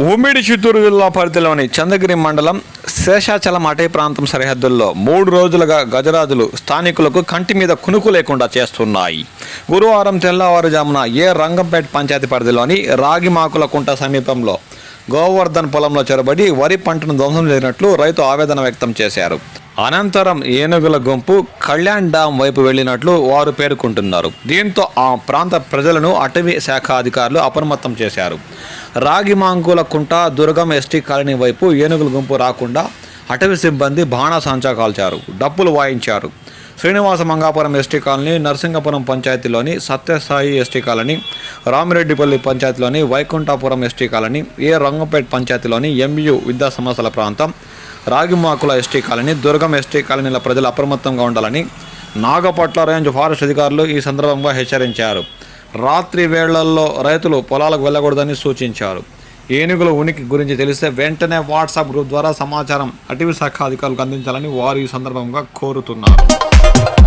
ఉమ్మిడి చిత్తూరు జిల్లా పరిధిలోని చంద్రగిరి మండలం శేషాచలం అటవీ ప్రాంతం సరిహద్దుల్లో మూడు రోజులుగా గజరాజులు స్థానికులకు కంటి మీద కునుకు లేకుండా చేస్తున్నాయి. గురువారం తెల్లవారుజామున ఏ రంగంపేట పంచాయతీ పరిధిలోని రాగిమాకుల కుంట సమీపంలో గోవర్ధన్ పొలంలో చొరబడి వరి పంటను ధ్వంసం చేసినట్లు రైతు ఆవేదన వ్యక్తం చేశారు. అనంతరం ఏనుగుల గుంపు కళ్యాణ్ డాం వైపు వెళ్ళినట్లు వారు పేర్కొంటున్నారు. దీంతో ఆ ప్రాంత ప్రజలను అటవీ శాఖ అధికారులు అప్రమత్తం చేశారు. రాగిమాంకుల కుంట దుర్గం ఎస్టీ కాలనీ వైపు ఏనుగుల గుంపు రాకుండా అటవీ సిబ్బంది బాణాసంచా కాల్చారు. డప్పులు వాయించారు. శ్రీనివాస మంగాపురం ఎస్టీ కాలనీ నరసింగపురం పంచాయతీలోని సత్యసాయి ఎస్టీ కాలనీ రామిరెడ్డిపల్లి పంచాయతీలోని వైకుంఠాపురం ఎస్టీ కాలనీ ఏ రంగంపేట పంచాయతీలోని ఎంయు విద్యా సమస్యల ప్రాంతం Ragimakula ST colony Durgam ST కాలనీల ప్రజలు అప్రమత్తంగా ఉండాలని నాగపట్ల రేంజ్ ఫారెస్ట్ అధికారులు ఈ సందర్భంగా హెచ్చరించారు. రాత్రి వేళల్లో రైతులు పొలాలకు వెళ్ళకూడదని సూచించారు. ఏనుగుల ఉనికి గురించి తెలిస్తే వెంటనే వాట్సాప్ గ్రూప్ ద్వారా సమాచారం అటవీ శాఖ అధికారులకు అందించాలని వారు ఈ సందర్భంగా కోరుతున్నారు. Thank you.